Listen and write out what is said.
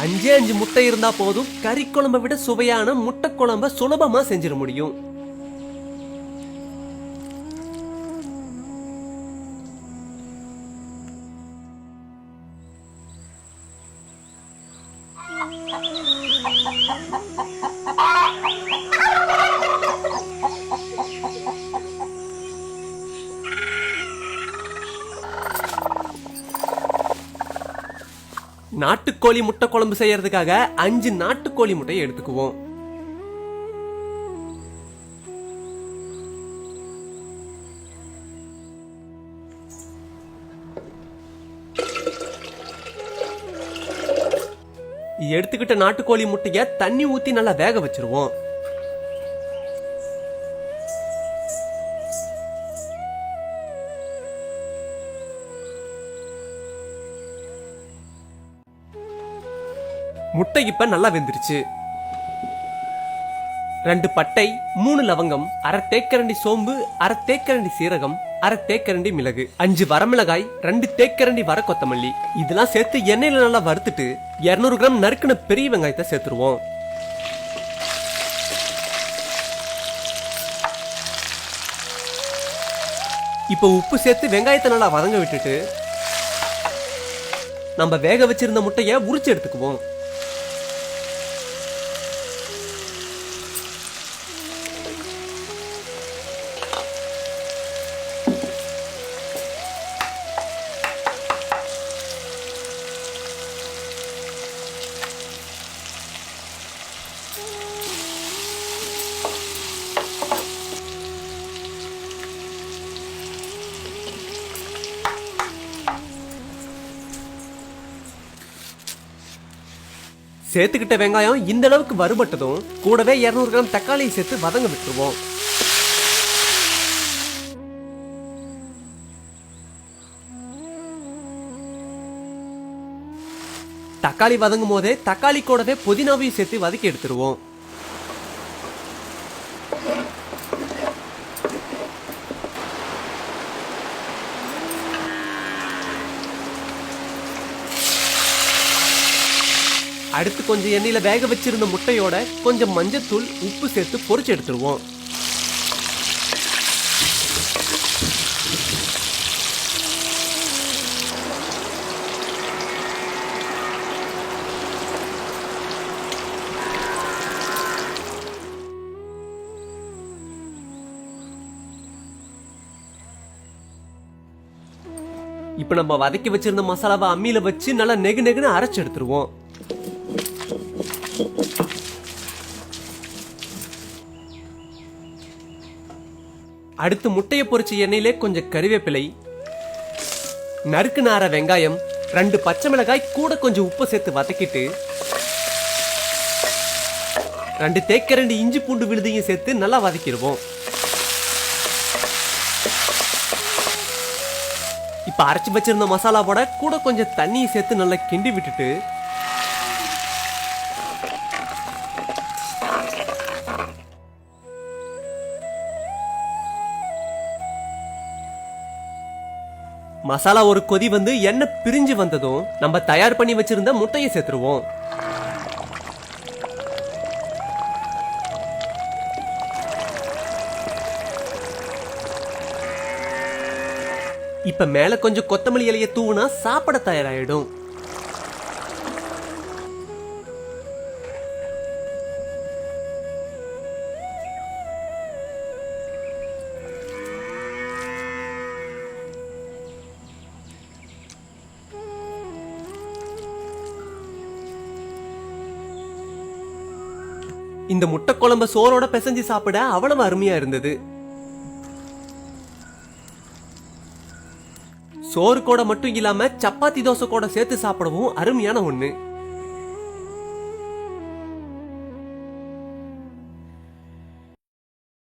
அஞ்சே அஞ்சு முட்டை இருந்தா போதும். கறி குழம்பை விட சுவையான முட்டை குழம்ப சுலபமா செஞ்சிட முடியும். நாட்டுக்கோழி முட்டை குழம்பு செய்யறதுக்காக அஞ்சு நாட்டுக்கோழி முட்டையை எடுத்துக்குவோம். எடுத்துக்கிட்ட நாட்டுக்கோழி முட்டைய தண்ணி ஊத்தி நல்லா வேக வச்சிருவோம். முட்டை இப்ப நல்லா வெந்துருச்சு. ரெண்டு பட்டை மூணு லவங்கம் அரை தேக்கரண்டி சோம்பு அரை தேக்கரண்டி சீரகம் அரை தேக்கரண்டி மிளகு அஞ்சு வரமிளகாய் ரெண்டு தேக்கரண்டி வர கொத்தமல்லி. இதெல்லாம் சேர்த்து எண்ணெயில நல்லா வறுத்துட்டு 200 கிராம் நறுக்கின பெரிய வெங்காயத்தை சேர்த்துருவோம். இப்போ உப்பு சேர்த்து வெங்காயத்தை நல்லா வதங்க விட்டுட்டு நம்ம வேக வச்சிருந்த முட்டையை உரிச்சு எடுத்துக்குவோம். சேர்த்துக்கிட்ட வெங்காயம் இந்த அளவுக்கு வறுபட்டதும் கூடவே 200 கிராம் தக்காளியை சேர்த்து வதங்க விட்டுருவோம். தக்காளி வதங்கும் போதே தக்காளி கூடவே புதினாவையும் சேர்த்து வதக்கி எடுத்துருவோம். அடுத்து கொஞ்சம் எண்ணெயில் வேக வச்சிருந்த முட்டையோட கொஞ்சம் மஞ்சத்தூள் உப்பு சேர்த்து பொறிச்சு எடுத்துருவோம். இப்போ நம்ம வதக்கி வச்சிருந்த மசாலாவை அம்மியில் வச்சு நல்லா நெகு நெகுன்னு அரைச்சி எடுத்துருவோம். அடுத்து முட்டையை பொறிச்ச எண்ணெயிலே கொஞ்சம் கறிவேப்பிலை நறுக்கு நார வெங்காயம் ரெண்டு பச்சை மிளகாய் கூட கொஞ்சம் உப்பு சேர்த்து வதக்கிட்டு ரெண்டு தேக்கரண்டி இஞ்சி பூண்டு விழுதையும் சேர்த்து நல்லா வதக்கிடுவோம். இப்ப அரைச்சு வச்சிருந்த மசாலாவோட கூட கொஞ்சம் தண்ணியை சேர்த்து நல்லா கிண்டி விட்டுட்டு மசாலா ஒரு கொதி வந்து எண்ணெய் பிரிஞ்சு வந்ததும் நம்ம தயார் பண்ணி வச்சிருந்த முட்டையை சேர்த்துருவோம். இப்ப மேல கொஞ்சம் கொத்தமல்லி இலைய தூவுனா சாப்பிட தயாராயிடும். இந்த முட்டை குழம்ப சோறோட பிசைஞ்சு சாப்பிட அவ்வளவு அருமையா இருந்தது. சோறு கூட மட்டும் இல்லாம சப்பாத்தி தோசை கூட சேர்த்து சாப்பிடவும் அருமையான ஒண்ணு.